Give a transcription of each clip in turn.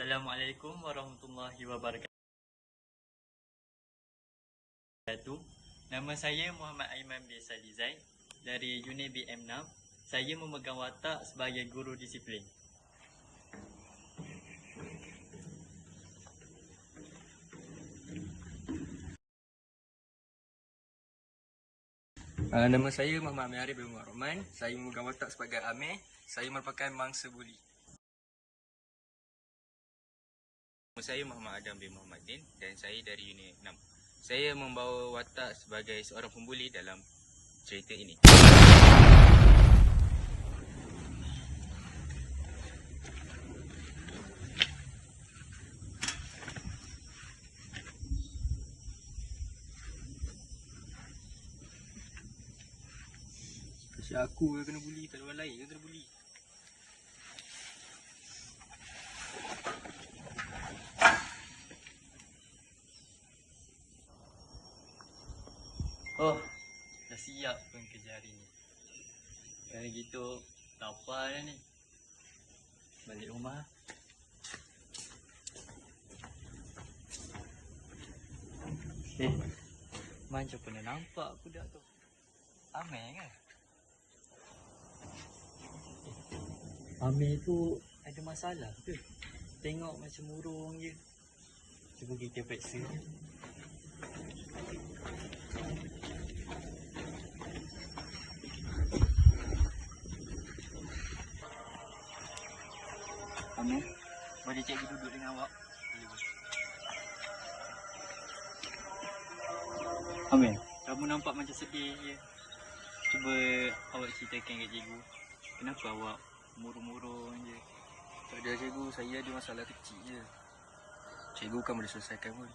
Assalamualaikum warahmatullahi wabarakatuh. Nama saya Muhammad Aiman bin Salizain dari unit BM6. Saya memegang watak sebagai guru disiplin. Uh, nama saya Muhammad Amir bin Muhammad Rahman. Saya memegang watak sebagai Amir. Saya merupakan mangsa buli. Nama saya Muhammad Adam bin Muhammad Din dan saya dari unit 6. Saya membawa watak sebagai seorang pembuli dalam cerita ini. Kasi aku yang kena buli, tak ada orang lain yang kena buli. Oh, dah siap pun kerja hari ni. Kalau gitu, lapar dah ni. Balik rumah. Eh, macam pernah nampak budak tu. Amir kan? Amir tu ada masalah ke? Tengok macam murung je. Cuba kita periksa. Boleh cikgu duduk dengan awak? Amir, kamu nampak macam sedih je. Cuba awak ceritakan kat cikgu. Kenapa awak murung-murung je? Tak ada cikgu, saya ada masalah kecil je. Cikgu kan boleh selesaikan pun.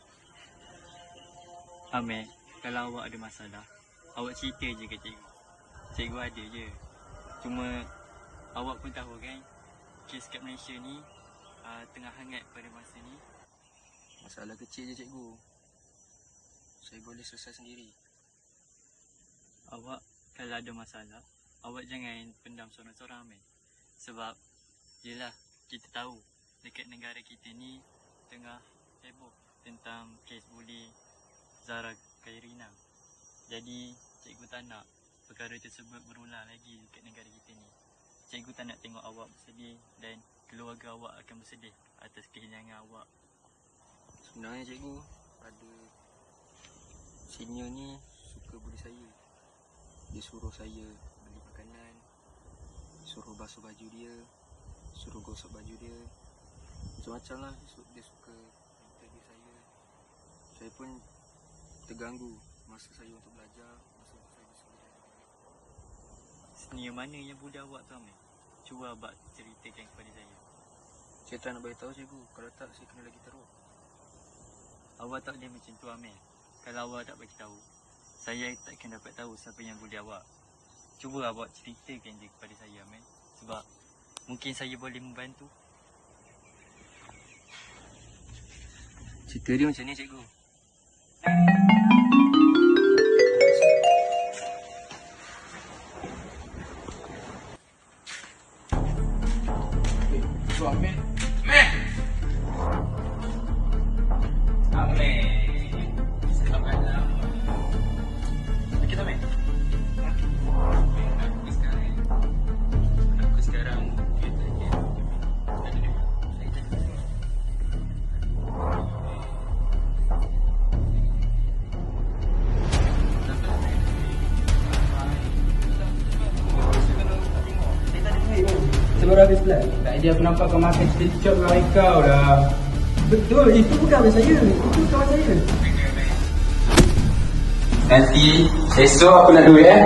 Amir, kalau awak ada masalah, awak cerita je kat cikgu. Cikgu ada je. Cuma awak pun tahu kan, kes kat Malaysia ni uh, tengah hangat pada masa ni. Masalah kecil je cikgu. Saya boleh selesai sendiri. Awak kalau ada masalah, awak jangan pendam sorang-sorang Amir. Sebab, yelah, kita tahu dekat negara kita ni tengah heboh tentang kes buli Zara Khairina. Jadi, cikgu tak nak perkara tersebut berulang lagi dekat negara kita ni. Cikgu tak nak tengok awak bersedih dan keluarga awak akan bersedih atas kehilangan awak. Sebenarnya cikgu, ada senior ni suka buli saya. Dia suruh saya beli makanan, suruh basuh baju dia, suruh gosok baju dia. Macam-macam lah dia su- dia suka interview saya. Saya pun terganggu masa saya untuk belajar, masa untuk saya bersendirian. Senior mana yang buli awak tu Amir? Cuba abang ceritakan kepada saya. Saya tak nak beritahu cikgu, kalau tak saya kena lagi teruk. Awak tak boleh macam tu Amir. Kalau awak tak bagi tahu, saya takkan dapat tahu siapa yang bully awak. Cuba awak ceritakan je kepada saya Amir. Sebab mungkin saya boleh membantu. Cerita dia macam ni cikgu. Tadi aku nampak kau makan chicken chop dengan kau dah. Betul, itu bukan kawan saya. Itu kawan saya. Nanti esok aku nak duit eh.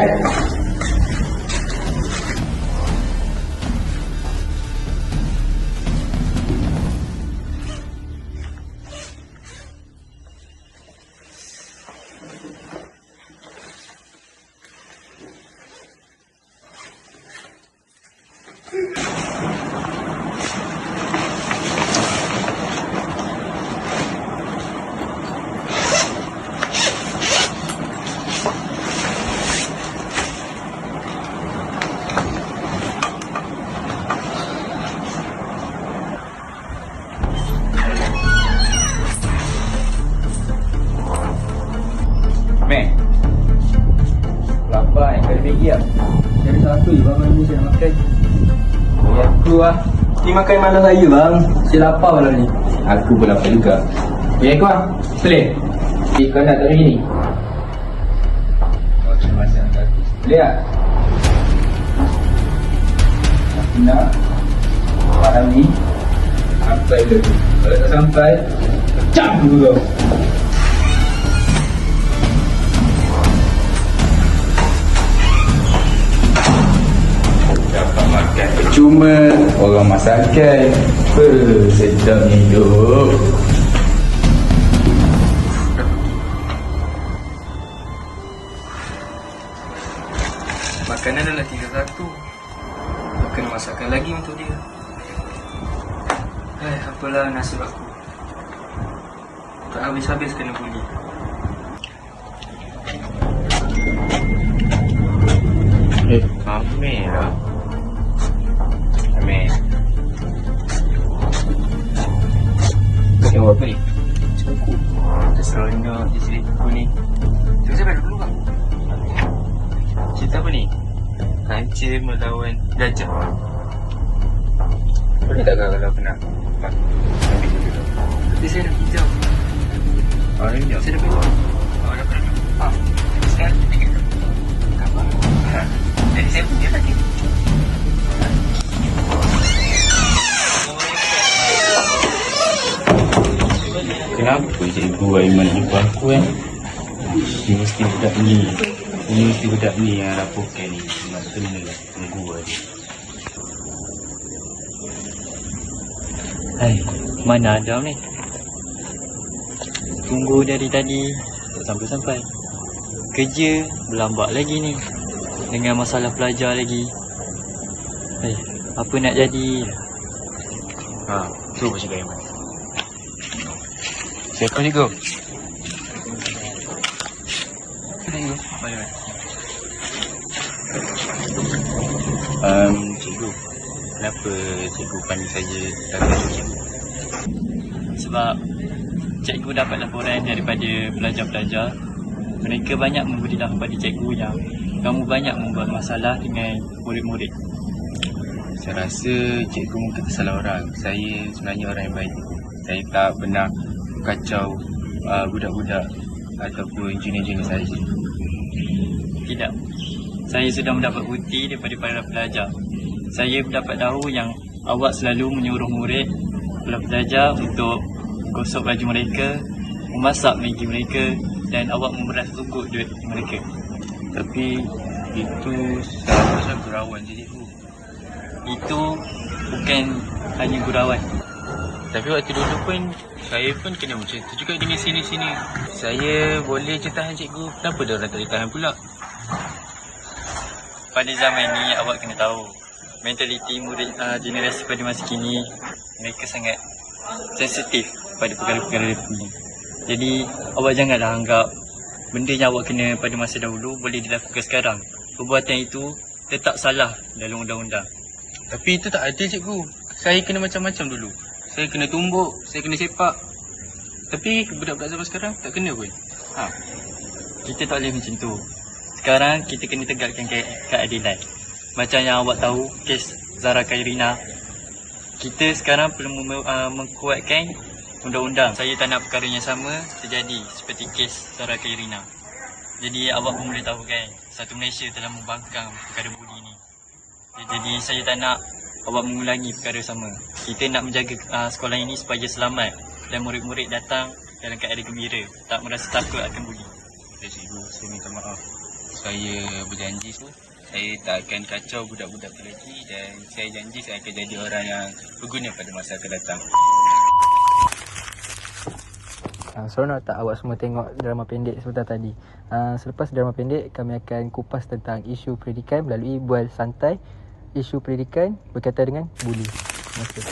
Makan malam saya bang. Saya lapar malam ni. Aku pun lapar juga. Ya kau ah. Boleh? Eh, kau nak tak ni? Boleh tak? Aku nak malam ni sampai dulu. Kalau tak sampai, pecah dulu kau. Makan percuma Orang masakan sedapnya hidup Makanan adalah tinggal satu. Aku kena masakkan lagi untuk dia. Eh, apalah nasib aku. Tak habis-habis kena buli. Eh, Amir Amir. Kau tengok apa ni? Cukup. Terseronok di sini aku ni. Tunggu sampai dulu bang. Cerita apa ni? Kancil melawan gajah. Boleh tak kalau nak? Dulu. Tapi saya dah hijau. Oh, ini Saya dah hijau. Oh, dah pernah. Ah, sekarang kita kita. Apa? Jadi saya punya tadi. Kenapa cikgu Aiman jumpa aku kan? Dia mesti budak ni. Dia mesti budak ni yang laporkan ni. Nak kena tunggu aja. Hai, mana Adam ni? Tunggu dari tadi, tak sampai-sampai. Kerja berlambat lagi ni. Dengan masalah pelajar lagi. Hai, apa nak jadi? Ha, tu cakap Aiman? Siapa cikgu? Cikgu. Um, cikgu, kenapa cikgu panggil saya dalam ujian? Sebab cikgu dapat laporan daripada pelajar-pelajar. Mereka banyak memberitahu kepada cikgu yang kamu banyak membuat masalah dengan murid-murid. Saya rasa cikgu mungkin tersalah orang. Saya sebenarnya orang yang baik. Saya tak pernah kacau uh, budak-budak ataupun junior-junior saya. Tidak. Saya sudah mendapat bukti daripada para pelajar. Saya mendapat tahu yang awak selalu menyuruh murid pelajar untuk gosok baju mereka, memasak Maggi mereka dan awak memeras tukuk duit mereka. Tapi itu pasal gurauan cikgu. Itu bukan hanya gurauan. Tapi waktu dulu pun saya pun kena macam tu juga dengan sini-sini. Saya boleh je tahan cikgu. Kenapa dia orang tak boleh tahan pula? Pada zaman ini awak kena tahu mentaliti murid uh, generasi pada masa kini mereka sangat sensitif pada perkara-perkara ini. Jadi awak janganlah anggap benda yang awak kena pada masa dahulu boleh dilakukan sekarang. Perbuatan itu tetap salah dalam undang-undang. Tapi itu tak adil cikgu. Saya kena macam-macam dulu. Saya kena tumbuk, saya kena sepak. Tapi budak-budak zaman sekarang tak kena pun. Ha. Kita tak boleh macam tu. Sekarang kita kena tegakkan ke- keadilan. Macam yang awak tahu kes Zara Kairina. Kita sekarang perlu mem- uh, mengkuatkan undang-undang. Saya tak nak perkara yang sama terjadi seperti kes Zara Kairina. Jadi awak pun boleh tahu kan, satu Malaysia telah membangkang perkara buli ini. Jadi saya tak nak awak mengulangi perkara sama. Kita nak menjaga uh, sekolah ini supaya selamat dan murid-murid datang dalam keadaan gembira, tak merasa takut akan buli. Ya cikgu, saya minta maaf. Saya berjanji tu saya tak akan kacau budak-budak tu lagi dan saya janji saya akan jadi orang yang berguna pada masa akan datang. Uh, seronok tak awak semua tengok drama pendek sebentar tadi. Uh, selepas drama pendek, kami akan kupas tentang isu pendidikan melalui bual santai isu pendidikan berkaitan dengan buli. Kasih.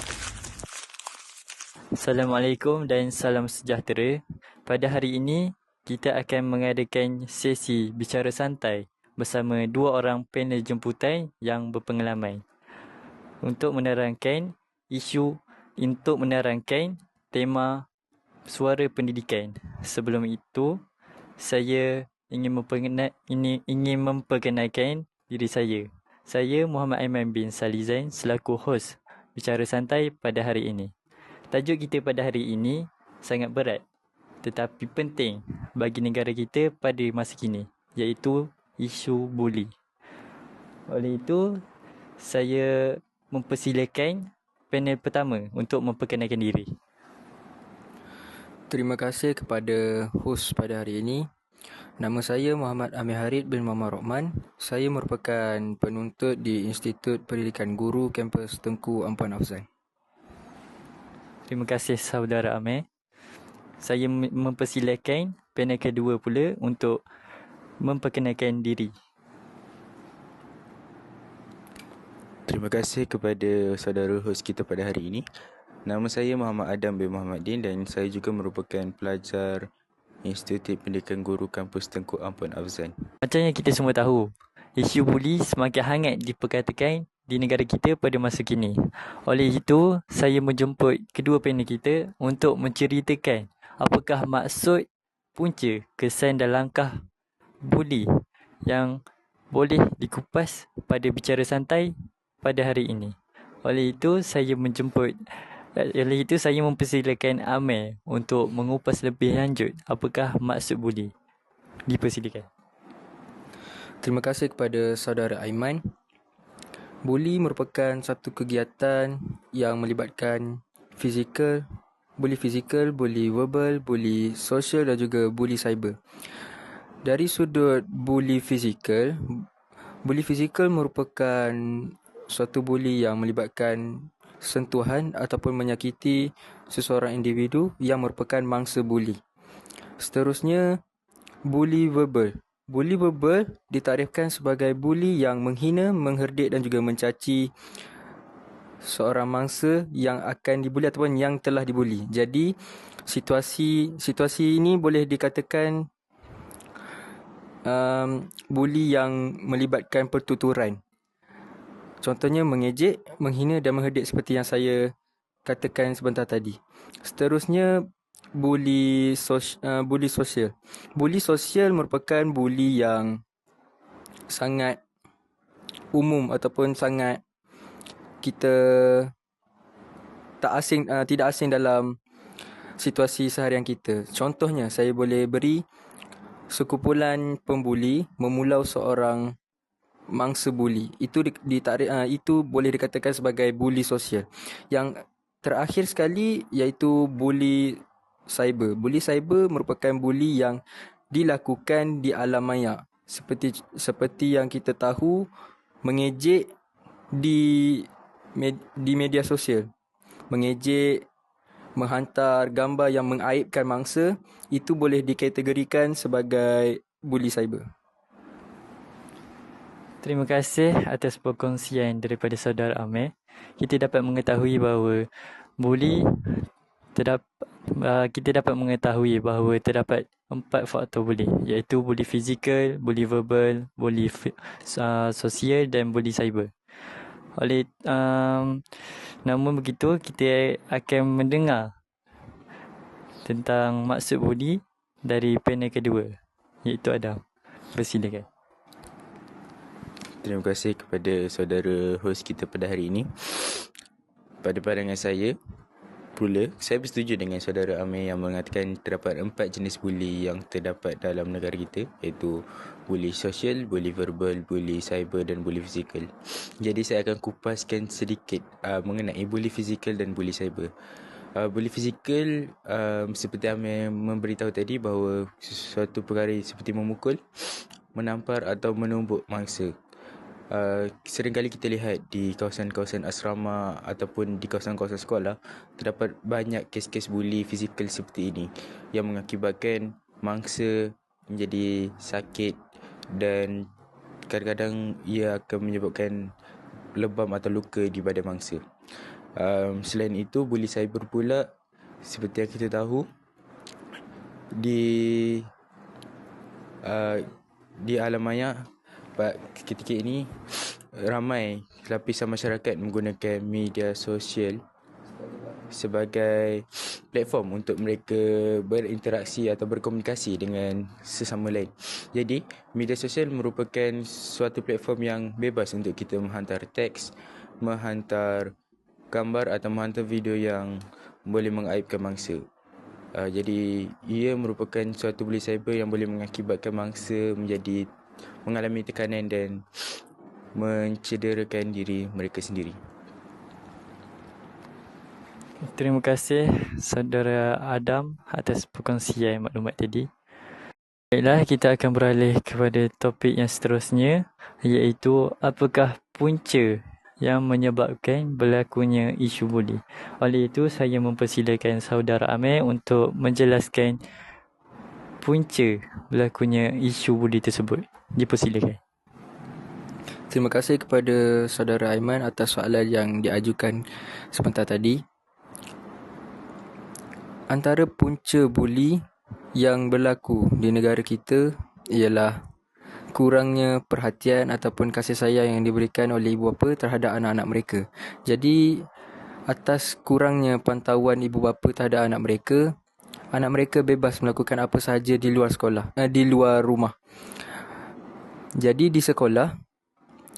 Assalamualaikum dan salam sejahtera. Pada hari ini, kita akan mengadakan sesi bicara santai bersama dua orang panel jemputan yang berpengalaman untuk menerangkan isu untuk menerangkan tema suara pendidikan. Sebelum itu, saya ingin memperkenal, ini ingin memperkenalkan diri saya. Saya Muhammad Aiman bin Salizain selaku hos bicara santai pada hari ini. Tajuk kita pada hari ini sangat berat tetapi penting bagi negara kita pada masa kini iaitu isu buli. Oleh itu, saya mempersilakan panel pertama untuk memperkenalkan diri. Terima kasih kepada hos pada hari ini. Nama saya Muhammad Amir Harid bin Muhammad Rokman. Saya merupakan penuntut di Institut Pendidikan Guru kampus Tengku Ampuan Afzan. Terima kasih saudara Amir. Saya mem- mempersilakan panel kedua pula untuk memperkenalkan diri. Terima kasih kepada saudara hos kita pada hari ini. Nama saya Muhammad Adam bin Muhammad Din dan saya juga merupakan pelajar Institut Pendidikan Guru Kampus Tengku Ampun Afzan. Macam yang kita semua tahu, isu buli semakin hangat diperkatakan di negara kita pada masa kini. Oleh itu, saya menjemput kedua panel kita untuk menceritakan apakah maksud punca kesan dan langkah buli yang boleh dikupas pada bicara santai pada hari ini. Oleh itu, saya menjemput oleh itu saya mempersilakan Amel untuk mengupas lebih lanjut apakah maksud buli. Dipersilakan. Terima kasih kepada saudara Aiman. Buli merupakan satu kegiatan yang melibatkan fizikal, buli fizikal, buli verbal, buli sosial dan juga buli cyber. Dari sudut buli fizikal, buli fizikal merupakan suatu buli yang melibatkan sentuhan ataupun menyakiti seseorang individu yang merupakan mangsa buli. Seterusnya, buli verbal. Buli verbal ditarifkan sebagai buli yang menghina, mengherdik dan juga mencaci seorang mangsa yang akan dibuli ataupun yang telah dibuli. Jadi, situasi situasi ini boleh dikatakan um, buli yang melibatkan pertuturan. Contohnya mengejek, menghina dan mengherdik seperti yang saya katakan sebentar tadi. Seterusnya buli sos, uh, buli sosial. Buli sosial merupakan buli yang sangat umum ataupun sangat kita tak asing uh, tidak asing dalam situasi seharian kita. Contohnya saya boleh beri sekumpulan pembuli memulau seorang mangsa buli. Itu di, ditarik uh, itu boleh dikatakan sebagai buli sosial. Yang terakhir sekali iaitu buli cyber. Buli cyber merupakan buli yang dilakukan di alam maya. Seperti seperti yang kita tahu mengejek di med, di media sosial. Mengejek menghantar gambar yang mengaibkan mangsa itu boleh dikategorikan sebagai buli cyber. Terima kasih atas perkongsian daripada saudara Amir. Kita dapat mengetahui bahawa buli terdapat uh, kita dapat mengetahui bahawa terdapat empat faktor buli iaitu buli fizikal, buli verbal, buli uh, sosial dan buli cyber. Oleh um, namun begitu kita akan mendengar tentang maksud buli dari panel kedua iaitu Adam. Bersilakan. Terima kasih kepada saudara hos kita pada hari ini. Pada pandangan saya, pula saya bersetuju dengan saudara Amir yang mengatakan terdapat empat jenis buli yang terdapat dalam negara kita iaitu buli sosial, buli verbal, buli cyber dan buli fizikal. Jadi saya akan kupaskan sedikit uh, mengenai buli fizikal dan buli cyber. Uh, buli fizikal um, seperti Amir memberitahu tadi bahawa sesuatu perkara seperti memukul, menampar atau menumbuk mangsa Uh, seringkali kita lihat di kawasan-kawasan asrama ataupun di kawasan-kawasan sekolah terdapat banyak kes-kes buli fizikal seperti ini yang mengakibatkan mangsa menjadi sakit dan kadang-kadang ia akan menyebabkan lebam atau luka di badan mangsa. Um, selain itu buli cyber pula seperti yang kita tahu di uh, di alam maya ketika ini ramai lapisan masyarakat menggunakan media sosial sebagai platform untuk mereka berinteraksi atau berkomunikasi dengan sesama lain. Jadi, media sosial merupakan suatu platform yang bebas untuk kita menghantar teks, menghantar gambar atau menghantar video yang boleh mengaibkan mangsa. Uh, jadi ia merupakan suatu bully cyber yang boleh mengakibatkan mangsa menjadi mengalami tekanan dan mencederakan diri mereka sendiri. Terima kasih saudara Adam atas perkongsian maklumat tadi. Baiklah, kita akan beralih kepada topik yang seterusnya iaitu apakah punca yang menyebabkan berlakunya isu buli. Oleh itu, saya mempersilakan saudara Amir untuk menjelaskan punca berlakunya isu buli tersebut. Dipersilakan. Terima kasih kepada saudara Aiman atas soalan yang diajukan sebentar tadi. Antara punca buli yang berlaku di negara kita ialah kurangnya perhatian ataupun kasih sayang yang diberikan oleh ibu bapa terhadap anak-anak mereka. Jadi atas kurangnya pantauan ibu bapa terhadap anak mereka, anak mereka bebas melakukan apa sahaja di luar sekolah, eh, di luar rumah. Jadi di sekolah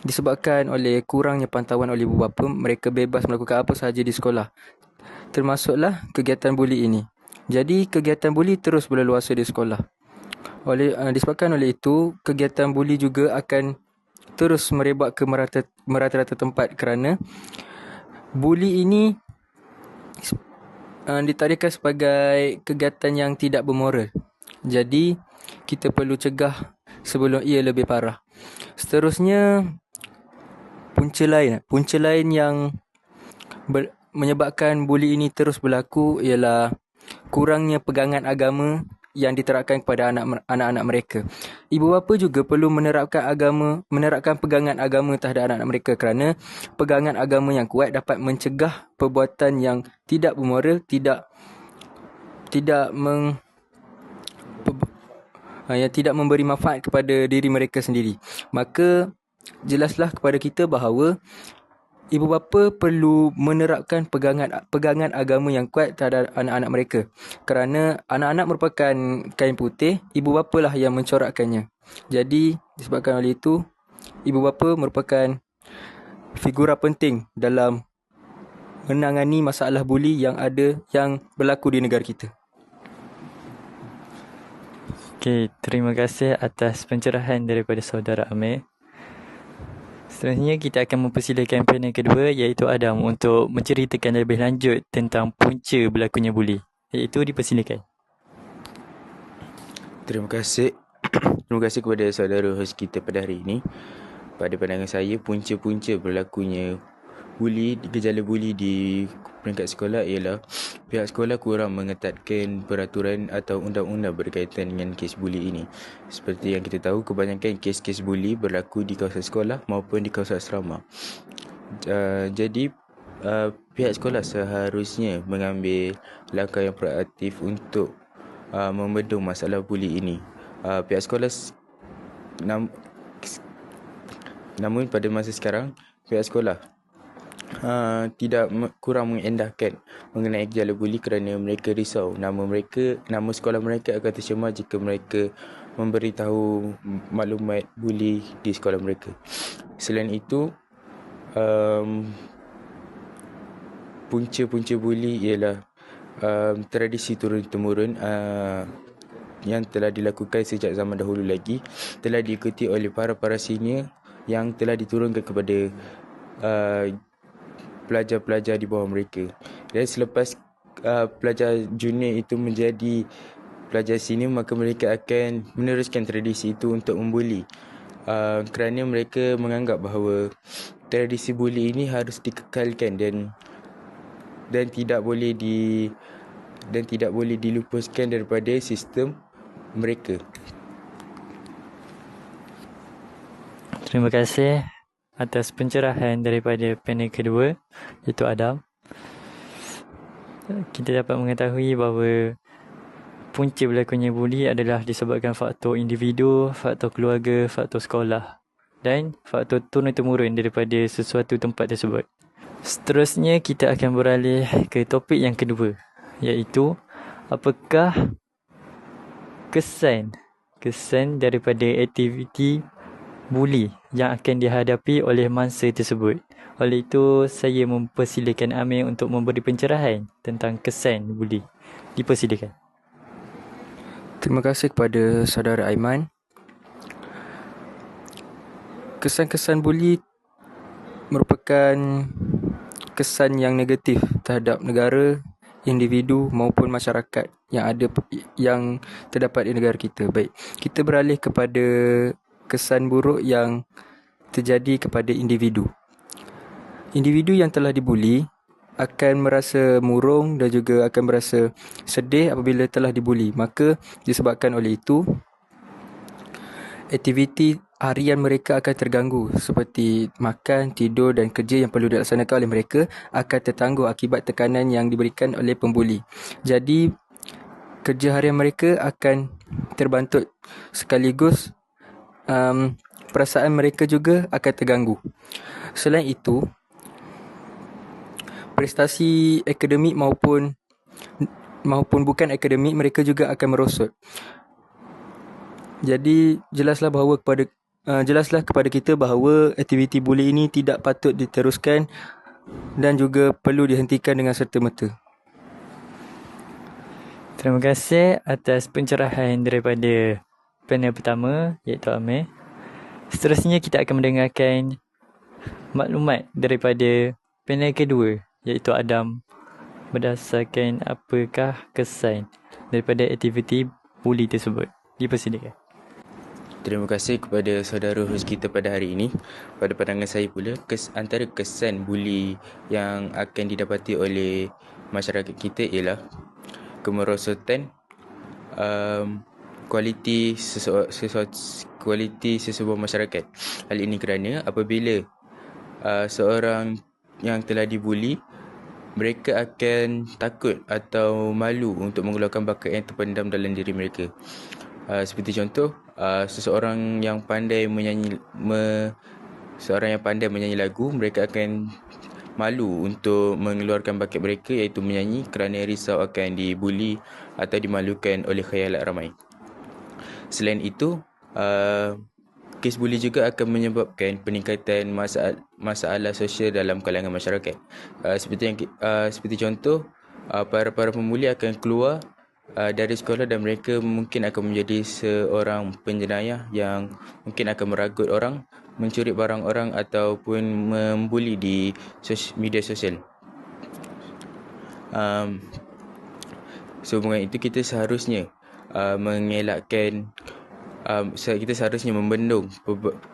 disebabkan oleh kurangnya pantauan oleh ibu bapa, mereka bebas melakukan apa sahaja di sekolah. Termasuklah kegiatan buli ini. Jadi kegiatan buli terus berleluasa di sekolah. Oleh uh, disebabkan oleh itu, kegiatan buli juga akan terus merebak ke merata merata-rata tempat kerana buli ini uh, ditarikkan sebagai kegiatan yang tidak bermoral. Jadi kita perlu cegah sebelum ia lebih parah. Seterusnya punca lain, punca lain yang ber, menyebabkan buli ini terus berlaku ialah kurangnya pegangan agama yang diterapkan kepada anak-anak mereka. Ibu bapa juga perlu menerapkan agama, menerapkan pegangan agama terhadap anak-anak mereka kerana pegangan agama yang kuat dapat mencegah perbuatan yang tidak bermoral, tidak tidak meng yang tidak memberi manfaat kepada diri mereka sendiri. Maka jelaslah kepada kita bahawa ibu bapa perlu menerapkan pegangan pegangan agama yang kuat terhadap anak-anak mereka. Kerana anak-anak merupakan kain putih, ibu bapa lah yang mencorakkannya. Jadi disebabkan oleh itu, ibu bapa merupakan figura penting dalam menangani masalah buli yang ada yang berlaku di negara kita. Okey, terima kasih atas pencerahan daripada saudara Amir. Seterusnya kita akan mempersilakan panel kedua iaitu Adam untuk menceritakan lebih lanjut tentang punca berlakunya buli. Iaitu dipersilakan. Terima kasih. Terima kasih kepada saudara host kita pada hari ini. Pada pandangan saya, punca-punca berlakunya buli, gejala buli di peringkat sekolah ialah pihak sekolah kurang mengetatkan peraturan atau undang-undang berkaitan dengan kes buli ini. Seperti yang kita tahu, kebanyakan kes-kes buli berlaku di kawasan sekolah maupun di kawasan asrama. Uh, jadi, uh, pihak sekolah seharusnya mengambil langkah yang proaktif untuk uh, membendung masalah buli ini. Uh, pihak sekolah nam, namun pada masa sekarang, pihak sekolah uh, tidak kurang mengendahkan mengenai gejala buli kerana mereka risau nama mereka nama sekolah mereka akan tercemar jika mereka memberitahu maklumat buli di sekolah mereka. Selain itu um, punca-punca buli ialah um, tradisi turun temurun uh, yang telah dilakukan sejak zaman dahulu lagi telah diikuti oleh para-para senior yang telah diturunkan kepada uh, pelajar-pelajar di bawah mereka. Dan selepas uh, pelajar junior itu menjadi pelajar senior, maka mereka akan meneruskan tradisi itu untuk membuli. Uh, kerana mereka menganggap bahawa tradisi buli ini harus dikekalkan dan dan tidak boleh di dan tidak boleh dilupuskan daripada sistem mereka. Terima kasih atas pencerahan daripada panel kedua iaitu Adam. Kita dapat mengetahui bahawa punca berlakunya buli adalah disebabkan faktor individu, faktor keluarga, faktor sekolah dan faktor turun-temurun daripada sesuatu tempat tersebut. Seterusnya kita akan beralih ke topik yang kedua iaitu apakah kesan kesan daripada aktiviti buli yang akan dihadapi oleh mangsa tersebut. Oleh itu, saya mempersilakan Amir untuk memberi pencerahan tentang kesan buli. Dipersilakan. Terima kasih kepada saudara Aiman. Kesan-kesan buli merupakan kesan yang negatif terhadap negara, individu maupun masyarakat yang ada yang terdapat di negara kita. Baik, kita beralih kepada kesan buruk yang terjadi kepada individu. Individu yang telah dibuli akan merasa murung dan juga akan merasa sedih apabila telah dibuli. Maka disebabkan oleh itu, aktiviti harian mereka akan terganggu seperti makan, tidur dan kerja yang perlu dilaksanakan oleh mereka akan tertangguh akibat tekanan yang diberikan oleh pembuli. Jadi, kerja harian mereka akan terbantut sekaligus um, perasaan mereka juga akan terganggu. Selain itu, prestasi akademik maupun maupun bukan akademik mereka juga akan merosot. Jadi jelaslah bahawa kepada uh, jelaslah kepada kita bahawa aktiviti buli ini tidak patut diteruskan dan juga perlu dihentikan dengan serta-merta. Terima kasih atas pencerahan daripada panel pertama iaitu Amir. Seterusnya kita akan mendengarkan maklumat daripada panel kedua iaitu Adam berdasarkan apakah kesan daripada aktiviti buli tersebut. Dipersilakan. Terima kasih kepada saudara host kita pada hari ini. Pada pandangan saya pula, kes, antara kesan buli yang akan didapati oleh masyarakat kita ialah kemerosotan um, kualiti kualiti sesebuah masyarakat. Hal ini kerana apabila uh, seorang yang telah dibuli mereka akan takut atau malu untuk mengeluarkan bakat yang terpendam dalam diri mereka. Uh, seperti contoh, uh, seseorang yang pandai menyanyi me, seorang yang pandai menyanyi lagu, mereka akan malu untuk mengeluarkan bakat mereka iaitu menyanyi kerana risau akan dibuli atau dimalukan oleh khayalat ramai. Selain itu, uh, kes buli juga akan menyebabkan peningkatan masalah, masalah sosial dalam kalangan masyarakat. Uh, seperti yang uh, seperti contoh, uh, para-para pembuli akan keluar uh, dari sekolah dan mereka mungkin akan menjadi seorang penjenayah yang mungkin akan meragut orang, mencuri barang orang ataupun membuli di sos- media sosial. Um, sehubungan itu kita seharusnya uh, mengelakkan um, kita seharusnya membendung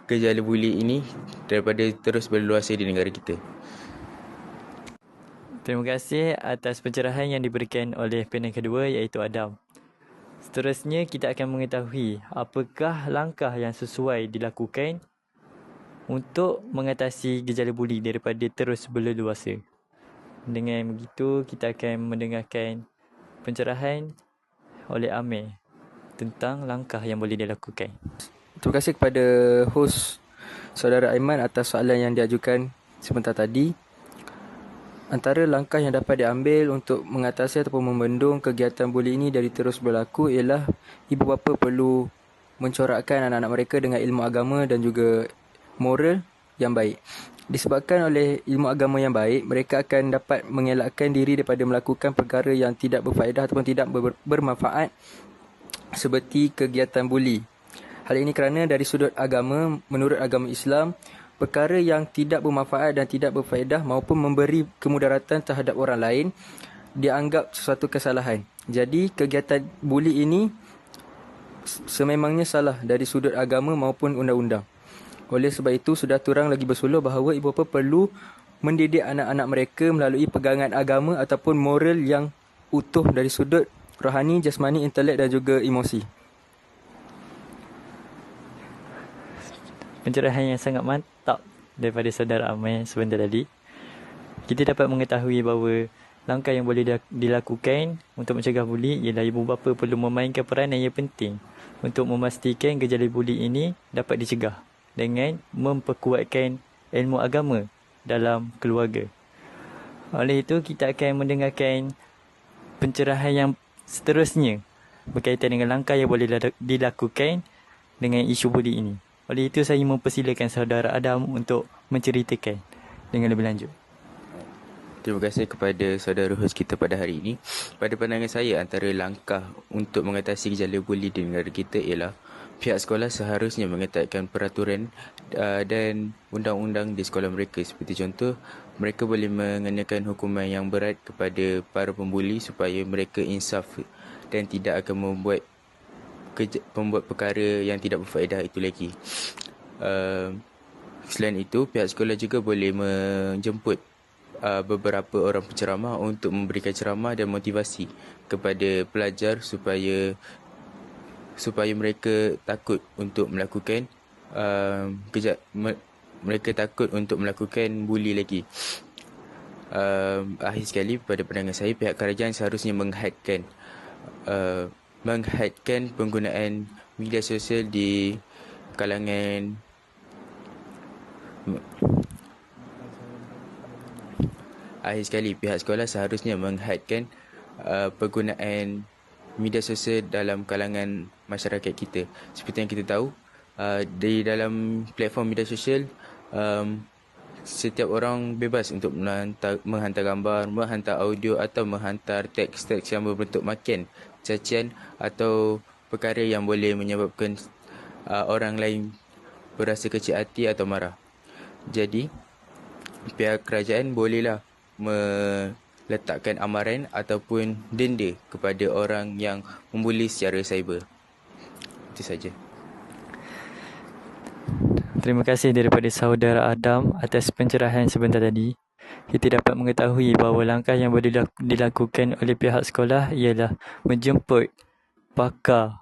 gejala buli ini daripada terus berluasa di negara kita. Terima kasih atas pencerahan yang diberikan oleh panel kedua iaitu Adam. Seterusnya kita akan mengetahui apakah langkah yang sesuai dilakukan untuk mengatasi gejala buli daripada terus berleluasa. Dengan begitu kita akan mendengarkan pencerahan oleh Amir tentang langkah yang boleh dilakukan. Terima kasih kepada hos saudara Aiman atas soalan yang diajukan sebentar tadi. Antara langkah yang dapat diambil untuk mengatasi ataupun membendung kegiatan buli ini dari terus berlaku ialah ibu bapa perlu mencorakkan anak-anak mereka dengan ilmu agama dan juga moral yang baik. Disebabkan oleh ilmu agama yang baik, mereka akan dapat mengelakkan diri daripada melakukan perkara yang tidak berfaedah ataupun tidak ber- bermanfaat seperti kegiatan buli. Hal ini kerana dari sudut agama, menurut agama Islam, perkara yang tidak bermanfaat dan tidak berfaedah maupun memberi kemudaratan terhadap orang lain dianggap sesuatu kesalahan. Jadi kegiatan buli ini sememangnya salah dari sudut agama maupun undang-undang. Oleh sebab itu sudah turang lagi bersuluh bahawa ibu bapa perlu mendidik anak-anak mereka melalui pegangan agama ataupun moral yang utuh dari sudut rohani, jasmani, intelek dan juga emosi. Pencerahan yang sangat mantap daripada saudara Amir sebentar tadi. Kita dapat mengetahui bahawa langkah yang boleh dilakukan untuk mencegah buli ialah ibu bapa perlu memainkan peranan yang penting untuk memastikan gejala buli ini dapat dicegah dengan memperkuatkan ilmu agama dalam keluarga. Oleh itu kita akan mendengarkan pencerahan yang seterusnya berkaitan dengan langkah yang boleh dilakukan dengan isu buli ini. Oleh itu saya mempersilakan saudara Adam untuk menceritakan dengan lebih lanjut. Terima kasih kepada saudara host kita pada hari ini. Pada pandangan saya, antara langkah untuk mengatasi gejala buli di negara kita ialah pihak sekolah seharusnya mengetatkan peraturan uh, dan undang-undang di sekolah mereka. Seperti contoh, mereka boleh mengenakan hukuman yang berat kepada para pembuli supaya mereka insaf dan tidak akan membuat kerja, membuat perkara yang tidak berfaedah itu lagi. Uh, selain itu, pihak sekolah juga boleh menjemput uh, beberapa orang penceramah untuk memberikan ceramah dan motivasi kepada pelajar supaya supaya mereka takut untuk melakukan uh, kejap me, mereka takut untuk melakukan buli lagi. Uh, akhir sekali pada pandangan saya pihak kerajaan seharusnya menghadkan uh, menghadkan penggunaan media sosial di kalangan Akhir sekali, pihak sekolah seharusnya menghadkan uh, penggunaan media sosial dalam kalangan masyarakat kita. Seperti yang kita tahu, uh, di dalam platform media sosial, um, setiap orang bebas untuk menghantar, menghantar gambar, menghantar audio atau menghantar teks-teks yang berbentuk makian, cacian atau perkara yang boleh menyebabkan uh, orang lain berasa kecil hati atau marah. Jadi, pihak kerajaan bolehlah meletakkan amaran ataupun denda kepada orang yang membuli secara cyber. Itu saja. Terima kasih daripada saudara Adam atas pencerahan sebentar tadi. Kita dapat mengetahui bahawa langkah yang boleh dilak- dilakukan oleh pihak sekolah ialah menjemput pakar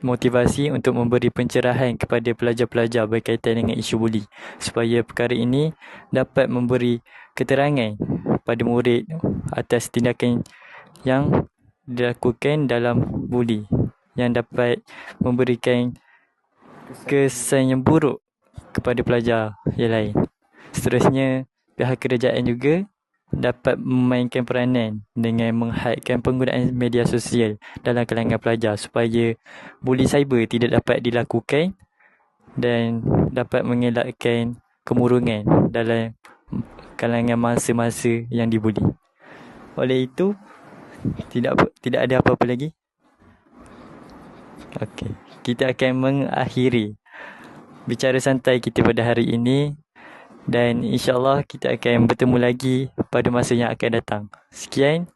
motivasi untuk memberi pencerahan kepada pelajar-pelajar berkaitan dengan isu buli supaya perkara ini dapat memberi keterangan pada murid atas tindakan yang dilakukan dalam buli yang dapat memberikan kesan yang buruk kepada pelajar yang lain. Seterusnya, pihak kerajaan juga dapat memainkan peranan dengan menghadkan penggunaan media sosial dalam kalangan pelajar supaya buli cyber tidak dapat dilakukan dan dapat mengelakkan kemurungan dalam kalangan masa-masa yang dibuli. Oleh itu, tidak tidak ada apa-apa lagi. Okey, kita akan mengakhiri bicara santai kita pada hari ini dan insyaAllah kita akan bertemu lagi pada masa yang akan datang. Sekian,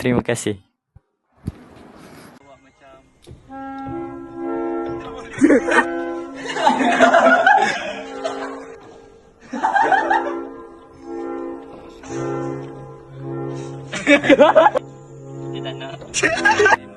terima kasih. Dia tak nak.